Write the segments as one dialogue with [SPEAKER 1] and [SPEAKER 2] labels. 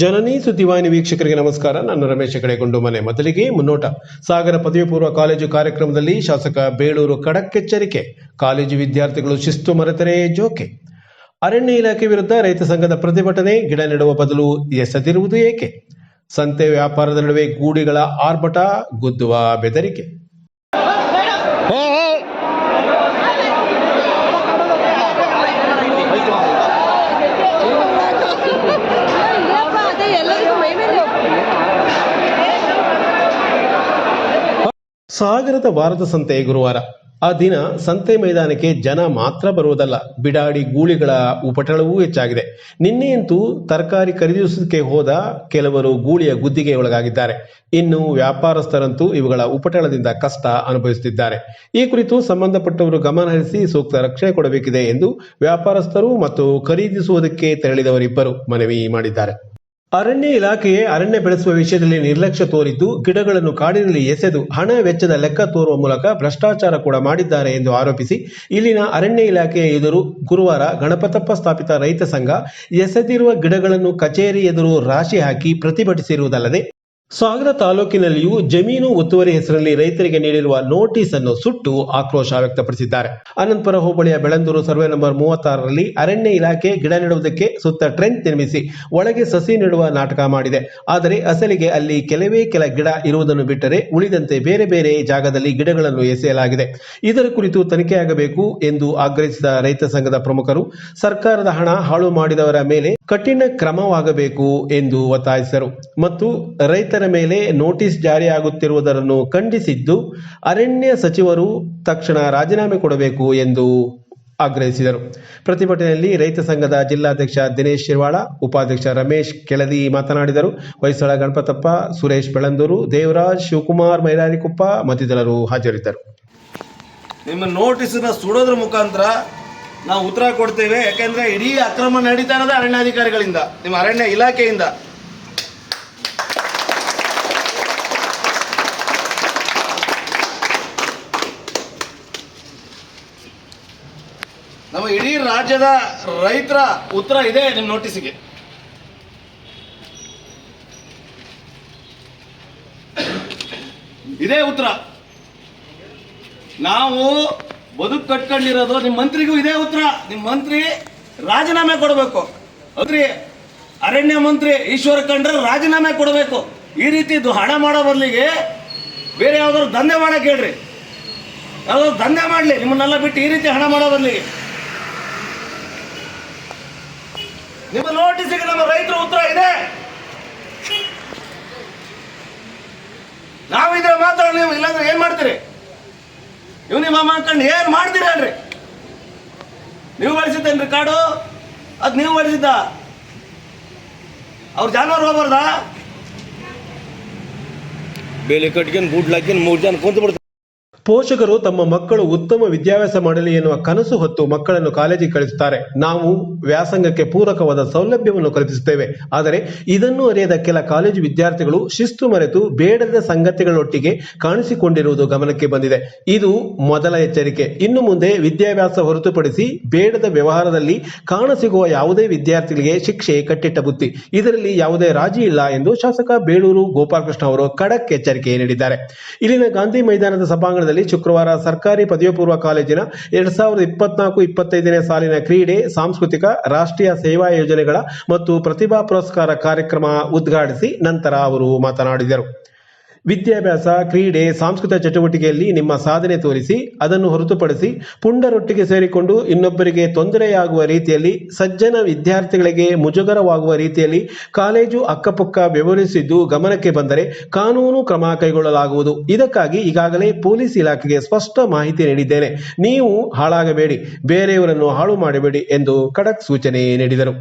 [SPEAKER 1] ಜನನಿ ಸುದ್ದಿವಾಹಿನಿ ವೀಕ್ಷಕರಿಗೆ ನಮಸ್ಕಾರ. ನಾನು ರಮೇಶ್ ಕಡೆಗೊಂಡು ಮನೆ ಮೊದಲಿಗೆ ಮುನ್ನೋಟ. ಸಾಗರ ಪದವಿ ಪೂರ್ವ ಕಾಲೇಜು ಕಾರ್ಯಕ್ರಮದಲ್ಲಿ ಶಾಸಕ ಬೇಳೂರು ಖಡಕ್ಕೆಚ್ಚರಿಕೆ ಕಾಲೇಜು ವಿದ್ಯಾರ್ಥಿಗಳು ಶಿಸ್ತು ಮರೆತರೆ ಜೋಕೆ. ಅರಣ್ಯ ಇಲಾಖೆ ವಿರುದ್ಧ ರೈತ ಸಂಘದ ಪ್ರತಿಭಟನೆ, ಗಿಡ ನೆಡುವ ಬದಲು ಎಸೆದಿರುವುದು ಏಕೆ? ಸಂತೆ ವ್ಯಾಪಾರದ ನಡುವೆ ಗೂಡಿಗಳ ಆರ್ಭಟ, ಗುದ್ದುವ ಬೆದರಿಕೆ
[SPEAKER 2] ಇಲ್ಲಪ್ಪ ಅದೇ ಎಲ್ಲರಿಗೂ ಮೈ ಮೇಲೆ
[SPEAKER 1] ಸಾಗರದ ವಾರದ ಸಂತೆ ಗುರುವಾರ. ಆ ದಿನ ಸಂತೆ ಮೈದಾನಕ್ಕೆ ಜನ ಮಾತ್ರ ಬರುವುದಲ್ಲ, ಬಿಡಾಡಿ ಗೂಳಿಗಳ ಉಪಟಳವೂ ಹೆಚ್ಚಾಗಿದೆ. ನಿನ್ನೆಯಂತೂ ತರಕಾರಿ ಖರೀದಿಸೋದಕ್ಕೆ ಹೋದ ಕೆಲವರು ಗೂಳಿಯ ಗುದ್ದಿಗೆ ಒಳಗಾಗಿದ್ದಾರೆ. ಇನ್ನು ವ್ಯಾಪಾರಸ್ಥರಂತೂ ಇವುಗಳ ಉಪಟಳದಿಂದ ಕಷ್ಟ ಅನುಭವಿಸುತ್ತಿದ್ದಾರೆ. ಈ ಕುರಿತು ಸಂಬಂಧಪಟ್ಟವರು ಗಮನಹರಿಸಿ ಸೂಕ್ತ ರಕ್ಷಣೆ ಕೊಡಬೇಕಿದೆ ಎಂದು ವ್ಯಾಪಾರಸ್ಥರು ಮತ್ತು ಖರೀದಿಸುವುದಕ್ಕೆ ತೆರಳಿದವರಿಬ್ಬರು ಮನವಿ ಮಾಡಿದ್ದಾರೆ. ಅರಣ್ಯ ಇಲಾಖೆಯೇ ಅರಣ್ಯ ಬೆಳೆಸುವ ವಿಷಯದಲ್ಲಿ ನಿರ್ಲಕ್ಷ್ಯ ತೋರಿದ್ದು, ಗಿಡಗಳನ್ನು ಕಾಡಿನಲ್ಲಿ ಎಸೆದು ಹಣ ವೆಚ್ಚದ ಲೆಕ್ಕ ತೋರುವ ಮೂಲಕ ಭ್ರಷ್ಟಾಚಾರ ಕೂಡ ಮಾಡಿದ್ದಾರೆ ಎಂದು ಆರೋಪಿಸಿ, ಇಲ್ಲಿನ ಅರಣ್ಯ ಇಲಾಖೆಯ ಎದುರು ಗುರುವಾರ ಗಣಪತಪ್ಪ ಸ್ಥಾಪಿತ ರೈತ ಸಂಘ ಎಸೆದಿರುವ ಗಿಡಗಳನ್ನು ಕಚೇರಿ ಎದುರು ರಾಶಿ ಹಾಕಿ ಪ್ರತಿಭಟಿಸಿರುವುದಲ್ಲದೆ ಸಾಗರ ತಾಲೂಕಿನಲ್ಲಿಯೂ ಜಮೀನು ಒತ್ತುವರಿ ಹೆಸರಲ್ಲಿ ರೈತರಿಗೆ ನೀಡಿರುವ ನೋಟಿಸ್ ಅನ್ನು ಸುಟ್ಟು ಆಕ್ರೋಶ ವ್ಯಕ್ತಪಡಿಸಿದ್ದಾರೆ. ಅನಂತಪುರ ಹೋಬಳಿಯ ಬೆಳಂದೂರು ಸರ್ವೆ ನಂಬರ್ ಮೂವತ್ತಾರರಲ್ಲಿ ಅರಣ್ಯ ಇಲಾಖೆ ಗಿಡ ನೆಡುವುದಕ್ಕೆ ಸುತ್ತ ಟ್ರೆಂಚ್ ನಿರ್ಮಿಸಿ ಒಳಗೆ ಸಸಿ ನೆಡುವ ನಾಟಕ ಮಾಡಿದೆ. ಆದರೆ ಅಸಲಿಗೆ ಅಲ್ಲಿ ಕೆಲವೇ ಕೆಲ ಗಿಡ ಇರುವುದನ್ನು ಬಿಟ್ಟರೆ ಉಳಿದಂತೆ ಬೇರೆ ಬೇರೆ ಜಾಗದಲ್ಲಿ ಗಿಡಗಳನ್ನು ಎಸೆಯಲಾಗಿದೆ. ಇದರ ಕುರಿತು ತನಿಖೆಯಾಗಬೇಕು ಎಂದು ಆಗ್ರಹಿಸಿದ ರೈತ ಸಂಘದ ಪ್ರಮುಖರು, ಸರ್ಕಾರದ ಹಣ ಹಾಳು ಮಾಡಿದವರ ಮೇಲೆ ಕಠಿಣ ಕ್ರಮವಾಗಬೇಕು ಎಂದು ಒತ್ತಾಯಿಸಿದರು. ಮತ್ತು ರೈತರ ಮೇಲೆ ನೋಟಿಸ್ ಜಾರಿಯಾಗುತ್ತಿರುವುದನ್ನು ಖಂಡಿಸಿದ್ದು, ಅರಣ್ಯ ಸಚಿವರು ತಕ್ಷಣ ರಾಜೀನಾಮೆ ಕೊಡಬೇಕು ಎಂದು ಆಗ್ರಹಿಸಿದರು. ಪ್ರತಿಭಟನೆಯಲ್ಲಿ ರೈತ ಸಂಘದ ಜಿಲ್ಲಾಧ್ಯಕ್ಷ ದಿನೇಶ್ ಶಿರ್ವಾಳ, ಉಪಾಧ್ಯಕ್ಷ ರಮೇಶ್ ಕೆಳದಿ ಮಾತನಾಡಿದರು. ಹೊಯ್ಸಳ, ಗಣಪತಪ್ಪ, ಸುರೇಶ್ ಬೆಳಂದೂರು ದೇವರಾಜ್, ಶಿವಕುಮಾರ್, ಮೈಲಾರಿಕೊಪ್ಪ ಮತ್ತಿತರರು ಹಾಜರಿದ್ದರು.
[SPEAKER 3] ನಿಮ್ಮ ನೋಟಿಸನ್ನು ಸುಡೋದ್ರ ಮುಖಾಂತರ ನಾವು ಉತ್ತರ ಕೊಡ್ತೇವೆ, ಯಾಕೆಂದ್ರೆ ಇಡೀ ಅಕ್ರಮ ನಡೀತಾ ಇರೋದು ಅರಣ್ಯಾಧಿಕಾರಿಗಳಿಂದ, ನಿಮ್ಮ ಅರಣ್ಯ ಇಲಾಖೆಯಿಂದ. ನಮ್ಮ ಇಡೀ ರಾಜ್ಯದ ರೈತರ ಉತ್ತರ ಇದೆ ನಿಮ್ಮ ನೋಟಿಸ್ಗೆ ಇದೇ ಉತ್ತರ. ನಾವು ಬದುಕು ಕಟ್ಕೊಂಡಿರೋದು ನಿಮ್ಮ ಮಂತ್ರಿಗೂ ಇದೇ ಉತ್ತರ. ನಿಮ್ಮ ಮಂತ್ರಿ ರಾಜೀನಾಮೆ ಕೊಡಬೇಕು. ಮಂತ್ರಿ ಅರಣ್ಯ ಮಂತ್ರಿ ಈಶ್ವರ ಕಂಡ್ರೆ ರಾಜೀನಾಮೆ ಕೊಡಬೇಕು. ಈ ರೀತಿ ಹಣ ಮಾಡೋ ಬದಲಿಗೆ ಬೇರೆ ಯಾವ್ದಾದ್ರು ದಂಧೆ ಮಾಡೋಕೆ ಹೇಳ್ರಿ. ಯಾವ್ದಾದ್ರು ದಂಧೆ ಮಾಡಲಿ, ನಿಮ್ಮನ್ನೆಲ್ಲ ಬಿಟ್ಟು ಈ ರೀತಿ ಹಣ ಮಾಡೋ ಬದಲಿಗೆ. ನಿಮ್ಮ ನೋಟಿಸಿಗೆ ನಮ್ಮ ರೈತರ ಉತ್ತರ ಇದೆ. ನಾವಿದ್ರೆ ಮಾತ್ರ ನೀವು ಇಲ್ಲಾಂದ್ರೆ ಏನ್ ಮಾಡ್ತೀರಿ? ಇವ್ ನಿಮ್ಮ ಅಮ್ಮ ಅನ್ಕೊಂಡು ಏನ್ ಮಾಡ್ತೀರಿ ಅಲ್ರಿ ನೀವು ಬಳಸಿದ್ದೇನ್ರಿ ಕಾಡು? ಅದ್ ನೀವು ಬಳಸಿದ್ದ? ಅವ್ರ ಜಾನುವಾರು ಹೋಗ್ಬಾರ್ದಾ? ಬೇಲಿ ಕಟ್ಕೊಂಡು ಗುಡ್ಲು ಮೂರ್ ಮೂರು ಜನ ಕುಂತು ಬಿಡ್ತಾರೆ
[SPEAKER 1] ಪೋಷಕರು ತಮ್ಮ ಮಕ್ಕಳು ಉತ್ತಮ ವಿದ್ಯಾಭ್ಯಾಸ ಮಾಡಲಿ ಎನ್ನುವ ಕನಸು ಹೊತ್ತು ಮಕ್ಕಳನ್ನು ಕಾಲೇಜಿಗೆ ಕಳಿಸುತ್ತಾರೆ. ನಾವು ವ್ಯಾಸಂಗಕ್ಕೆ ಪೂರಕವಾದ ಸೌಲಭ್ಯವನ್ನು ಕಲ್ಪಿಸುತ್ತೇವೆ. ಆದರೆ ಇದನ್ನು ಅರಿಯದ ಕೆಲ ಕಾಲೇಜು ವಿದ್ಯಾರ್ಥಿಗಳು ಶಿಸ್ತು ಮರೆತು ಬೇಡದ ಸಂಗತಿಗಳೊಟ್ಟಿಗೆ ಕಾಣಿಸಿಕೊಂಡಿರುವುದು ಗಮನಕ್ಕೆ ಬಂದಿದೆ. ಇದು ಮೊದಲ ಎಚ್ಚರಿಕೆ. ಇನ್ನು ಮುಂದೆ ವಿದ್ಯಾಭ್ಯಾಸ ಹೊರತುಪಡಿಸಿ ಬೇಡದ ವ್ಯವಹಾರದಲ್ಲಿ ಕಾಣಸಿಗುವ ಯಾವುದೇ ವಿದ್ಯಾರ್ಥಿಗಳಿಗೆ ಶಿಕ್ಷೆ ಕಟ್ಟಿಟ್ಟ ಬುತ್ತಿ. ಇದರಲ್ಲಿ ಯಾವುದೇ ರಾಜಿ ಇಲ್ಲ ಎಂದು ಶಾಸಕ ಬೇಳೂರು ಗೋಪಾಲಕೃಷ್ಣ ಅವರು ಖಡಕ್ ಎಚ್ಚರಿಕೆ ನೀಡಿದ್ದಾರೆ. ಇಲ್ಲಿನ ಗಾಂಧಿ ಮೈದಾನದ ಸಭಾಂಗಣದಲ್ಲಿ ಶುಕ್ರವಾರ ಸರ್ಕಾರಿ ಪದವಿ ಪೂರ್ವ ಕಾಲೇಜಿನ ಎರಡ್ ಸಾವಿರದ ಇಪ್ಪತ್ನಾಲ್ಕು ಇಪ್ಪತ್ತೈದನೇ ಸಾಲಿನ ಕ್ರೀಡೆ, ಸಾಂಸ್ಕೃತಿಕ, ರಾಷ್ಟ್ರೀಯ ಸೇವಾ ಯೋಜನೆಗಳ ಮತ್ತು ಪ್ರತಿಭಾ ಪುರಸ್ಕಾರ ಕಾರ್ಯಕ್ರಮ ಉದ್ಘಾಟಿಸಿ ನಂತರ ಅವರು ಮಾತನಾಡಿದರು. ವಿದ್ಯಾಭ್ಯಾಸ, ಕ್ರೀಡೆ, ಸಾಂಸ್ಕೃತಿಕ ಚಟುವಟಿಕೆಯಲ್ಲಿ ನಿಮ್ಮ ಸಾಧನೆ ತೋರಿಸಿ, ಅದನ್ನು ಹೊರತುಪಡಿಸಿ ಪುಂಡರೊಟ್ಟಿಗೆ ಸೇರಿಕೊಂಡು ಇನ್ನೊಬ್ಬರಿಗೆ ತೊಂದರೆಯಾಗುವ ರೀತಿಯಲ್ಲಿ, ಸಜ್ಜನ ವಿದ್ಯಾರ್ಥಿಗಳಿಗೆ ಮುಜುಗರವಾಗುವ ರೀತಿಯಲ್ಲಿ ಕಾಲೇಜು ಅಕ್ಕಪಕ್ಕ ವ್ಯವಹರಿಸಿದ್ದು ಗಮನಕ್ಕೆ ಬಂದರೆ ಕಾನೂನು ಕ್ರಮ ಕೈಗೊಳ್ಳಲಾಗುವುದು. ಇದಕ್ಕಾಗಿ ಈಗಾಗಲೇ ಪೊಲೀಸ್ ಇಲಾಖೆಗೆ ಸ್ಪಷ್ಟ ಮಾಹಿತಿ ನೀಡಿದ್ದೇನೆ. ನೀವು ಹಾಳಾಗಬೇಡಿ, ಬೇರೆಯವರನ್ನು ಹಾಳು ಮಾಡಬೇಡಿ ಎಂದು ಖಡಕ್ ಸೂಚನೆ ನೀಡಿದರು.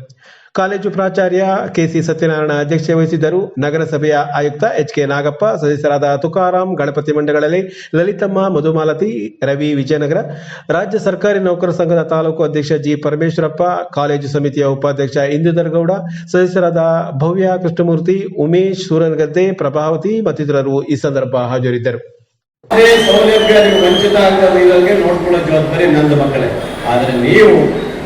[SPEAKER 1] ಕಾಲೇಜು ಪ್ರಾಚಾರ್ಯ ಕೆಸಿ ಸತ್ಯನಾರಾಯಣ ಅಧ್ಯಕ್ಷತೆ ವಹಿಸಿದ್ದರು. ನಗರಸಭೆಯ ಆಯುಕ್ತ ಎಚ್ ಕೆ ನಾಗಪ್ಪ, ಸದಸ್ಯರಾದ ತುಕಾರಾಂ, ಗಣಪತಿ ಮಂಡಗಳಲ್ಲಿ ಲಲಿತಮ್ಮ, ಮಧುಮಾಲತಿ, ರವಿ ವಿಜಯನಗರ, ರಾಜ್ಯ ಸರ್ಕಾರಿ ನೌಕರ ಸಂಘದ ತಾಲೂಕು ಅಧ್ಯಕ್ಷ ಜಿ ಪರಮೇಶ್ವರಪ್ಪ, ಕಾಲೇಜು ಸಮಿತಿಯ ಉಪಾಧ್ಯಕ್ಷ ಇಂದುಧರ್ಗೌಡ, ಸದಸ್ಯರಾದ ಭವ್ಯ ಕೃಷ್ಣಮೂರ್ತಿ, ಉಮೇಶ್ ಸೂರನಗದ್ದೆ, ಪ್ರಭಾವತಿ ಮತ್ತಿತರರು ಈ ಸಂದರ್ಭ ಹಾಜರಿದ್ದರು.
[SPEAKER 4] ಸೌಲಭ್ಯ ಜವಾಬ್ದಾರಿ ನಂದು ಮಕ್ಕಳೇ. ಆದರೆ ನೀವು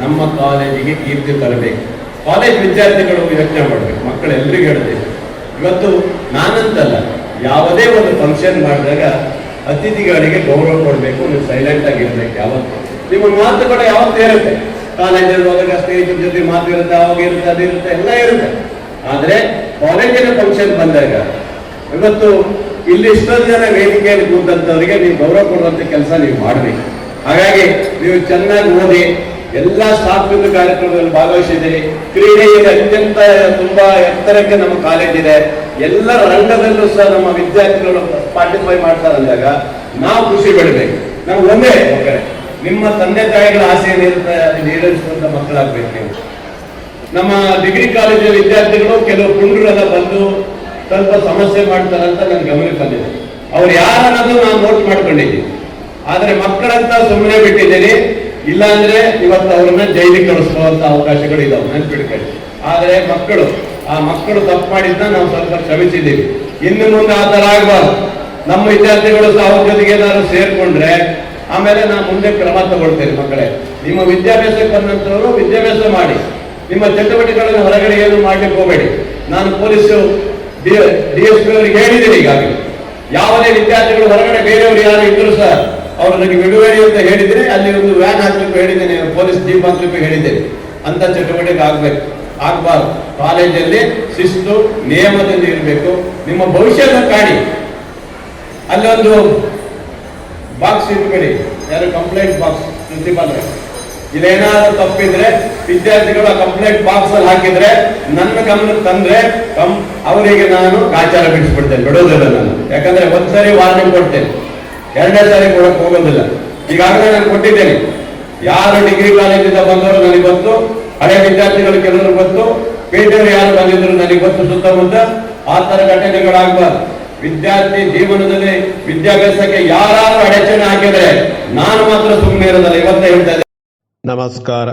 [SPEAKER 4] ನಮ್ಮ ಕಾಲೇಜಿಗೆ ಕೀರ್ತಿ ತರಬೇಕು. ಕಾಲೇಜ್ ವಿದ್ಯಾರ್ಥಿಗಳು ಯೋಚನೆ ಮಾಡಬೇಕು. ಮಕ್ಕಳೆಲ್ಲರಿಗೂ ಹೇಳ್ತೀನಿ ಇವತ್ತು ನಾನಂತಲ್ಲ, ಯಾವುದೇ ಒಂದು ಫಂಕ್ಷನ್ ಮಾಡಿದಾಗ ಅತಿಥಿಗಳಿಗೆ ಗೌರವ ಕೊಡಬೇಕು, ನೀವು ಸೈಲೆಂಟ್ ಆಗಿ ಇರಬೇಕು ಯಾವತ್ತು. ನಿಮ್ಮ ಕೂಡ ಯಾವತ್ತೂ ಇರುತ್ತೆ. ಕಾಲೇಜಲ್ಲಿ ಹೋದಾಗ ಸ್ನೇಹಿತರ ಜೊತೆ ಮಾತು ಇರುತ್ತೆ, ಅವಾಗ ಇರುತ್ತೆ ಅದಿರುತ್ತೆ ಎಲ್ಲ ಇರುತ್ತೆ. ಆದರೆ ಕಾಲೇಜಿನ ಫಂಕ್ಷನ್ ಬಂದಾಗ, ಇವತ್ತು ಇಲ್ಲಿ ಇಷ್ಟೊಂದು ಜನ ವೇದಿಕೆಯಲ್ಲಿ ಕೂತಂತವರಿಗೆ ನೀವು ಗೌರವ ಕೊಡುವಂಥ ಕೆಲಸ ನೀವು ಮಾಡಬೇಕು. ಹಾಗಾಗಿ ನೀವು ಚೆನ್ನಾಗಿ ಓದಿ ಎಲ್ಲ ಸಾಂಸ್ಕೃತಿಕ ಕಾರ್ಯಕ್ರಮದಲ್ಲಿ ಭಾಗವಹಿಸಿದ್ದೀರಿ ಕ್ರೀಡೆಯಲ್ಲಿ ಅತ್ಯಂತ ತುಂಬಾ ಎತ್ತರಕ್ಕೆ ನಮ್ಮ ಕಾಲೇಜ್ ಇದೆ. ಎಲ್ಲ ರಂಗದಲ್ಲೂ ಸಹ ನಮ್ಮ ವಿದ್ಯಾರ್ಥಿಗಳು ಪಾರ್ಟಿಸಿಪೈ ಮಾಡ್ತಾರೆ ಅಂದಾಗ ನಾವು ಖುಷಿ ಪಡಬೇಕು. ನಾವು ಒಂದೇ ಮಕ್ಕಳೇ, ನಿಮ್ಮ ತಂದೆ ತಾಯಿಗಳ ಆಸೆ ಈಡೇರಿಸುವಂತ ಮಕ್ಕಳಾಗ್ಬೇಕು ನೀವು. ನಮ್ಮ ಡಿಗ್ರಿ ಕಾಲೇಜಿನ ವಿದ್ಯಾರ್ಥಿಗಳು ಕೆಲವು ಪುಂಡರೆಲ್ಲ ಬಂದು ಸ್ವಲ್ಪ ಸಮಸ್ಯೆ ಮಾಡ್ತಾರೆ ಅಂತ ನನ್ನ ಗಮನಕ್ಕೆ ಬಂದಿದೆ. ಅವ್ರು ಯಾರನ್ನೋದು ನಾನು ನೋಟ್ ಮಾಡ್ಕೊಂಡಿದ್ದೀನಿ. ಆದ್ರೆ ಮಕ್ಕಳಂತ ಸುಮ್ಮನೆ ಬಿಟ್ಟಿದ್ದೀನಿ. ಇಲ್ಲಾಂದ್ರೆ ಇವತ್ತು ಅವ್ರನ್ನ ಜೈಲಿಗೆ ಕಳಿಸುವಂತ ಅವಕಾಶಗಳು ಇದಾವೆ ನೆನ್ಪಿಡ್ಕೊಳ್ಳಿ ಆದ್ರೆ ಮಕ್ಕಳು ಆ ಮಕ್ಕಳು ತಪ್ಪು ಮಾಡಿದ್ನ ನಾವು ಸ್ವಲ್ಪ ಕ್ಷಮಿಸಿದ್ದೀವಿ ಇನ್ನು ಮುಂದೆ ಆ ತರ ಆಗಬಾರ್ದು ನಮ್ಮ ವಿದ್ಯಾರ್ಥಿಗಳು ಸಹ ಅವ್ರ ಜೊತೆಗೆ ಏನಾದ್ರು ಸೇರ್ಕೊಂಡ್ರೆ ಆಮೇಲೆ ನಾನು ಮುಂದೆ ಕ್ರಮ ತಗೊಳ್ತೇನೆ ಮಕ್ಕಳೇ ನಿಮ್ಮ ವಿದ್ಯಾಭ್ಯಾಸಕ್ಕೆ ಬಂದಂತವರು ವಿದ್ಯಾಭ್ಯಾಸ ಮಾಡಿ ನಿಮ್ಮ ಚಟುವಟಿಕೆಗಳನ್ನು ಹೊರಗಡೆ ಏನು ಮಾಡ್ಲಿಕ್ಕೆ ಹೋಗಬೇಡಿ ನಾನು ಪೊಲೀಸು ಡಿ ಎಸ್ ಪಿ ಅವರಿಗೆ ಹೇಳಿದ್ದೀನಿ ಈಗಾಗಲೇ ಯಾವುದೇ ವಿದ್ಯಾರ್ಥಿಗಳು ಹೊರಗಡೆ ಬೇರೆಯವರು ಯಾರು ಇದ್ರು ಸಹ ಅವರು ನನಗೆ ಬಿಡುಗಡೆ ಅಂತ ಹೇಳಿದರೆ ಅಲ್ಲಿ ಒಂದು ವ್ಯಾನ್ ಹಾಕ್ಲಿಕ್ಕೆ ಹೇಳಿದ್ದೇನೆ, ಪೊಲೀಸ್ ಜೀಪ್ ಹಾಕ್ಲಿಕ್ಕೆ ಹೇಳಿದ್ದೇನೆ. ಅಂತ ಚಟುವಟಿಕೆ ಆಗಬೇಕು, ಆಗ್ಬಾರ್ದು. ಕಾಲೇಜಲ್ಲಿ ಶಿಸ್ತು, ನಿಯಮದಲ್ಲಿ ಇರಬೇಕು. ನಿಮ್ಮ ಭವಿಷ್ಯದ ಕಾಡಿ. ಅಲ್ಲೊಂದು ಬಾಕ್ಸ್ ಇಟ್ಕೊಳ್ಳಿ. ಯಾರು ಕಂಪ್ಲೇಂಟ್ ಬಾಕ್ಸ್ ಪ್ರಿನ್ಸಿಪಾಲ್ ಇಲ್ಲೇನಾದ್ರೂ ತಪ್ಪಿದ್ರೆ ವಿದ್ಯಾರ್ಥಿಗಳು ಕಂಪ್ಲೇಂಟ್ ಬಾಕ್ಸ್ ಅಲ್ಲಿ ಹಾಕಿದ್ರೆ ನನ್ನ ಗಮನಕ್ಕೆ ತಂದ್ರೆ ಅವರಿಗೆ ನಾನು ಕಾಚಾರ ಬಿಡಿಸ್ಬಿಡ್ತೇನೆ, ಬಿಡೋದಿಲ್ಲ ನಾನು. ಯಾಕಂದ್ರೆ ಒಂದ್ಸರಿ ವಾರ್ನಿಂಗ್ ಕೊಡ್ತೇನೆ. ಎರಡನೇ ಸಾರಿ ಕೊಡಕ್ ಹೋಗೋದಿಲ್ಲ. ಈಗಾಗಲೇ ನಾನು ಕೊಟ್ಟಿದ್ದೇನೆ. ಯಾರು ಡಿಗ್ರಿ ಕಾಲೇಜಿಂದ ಬಂದವರು ನನಗೆ ಗೊತ್ತು, ಹಳೆ ವಿದ್ಯಾರ್ಥಿಗಳು ಕೆಲವರು ಗೊತ್ತು ಪೇಟೆಯವರು ಯಾರು ಬಂದಿದ್ರು ನನಗೆ ಗೊತ್ತು ಸುತ್ತಮುತ್ತ. ಆ ತರ ಘಟನೆಗಳಾಗಬಾರ್ದು ವಿದ್ಯಾರ್ಥಿ ಜೀವನದಲ್ಲಿ ವಿದ್ಯಾಭ್ಯಾಸಕ್ಕೆ ಯಾರಾದ್ರೂ ಅಡಚಣೆ ಹಾಕಿದ್ರೆ ನಾನು ಮಾತ್ರ ಸುಮ್ಮನೆ ಇರೋದಲ್ಲ, ಇವತ್ತೇ ಹೇಳ್ತಾ
[SPEAKER 1] ನಮಸ್ಕಾರ.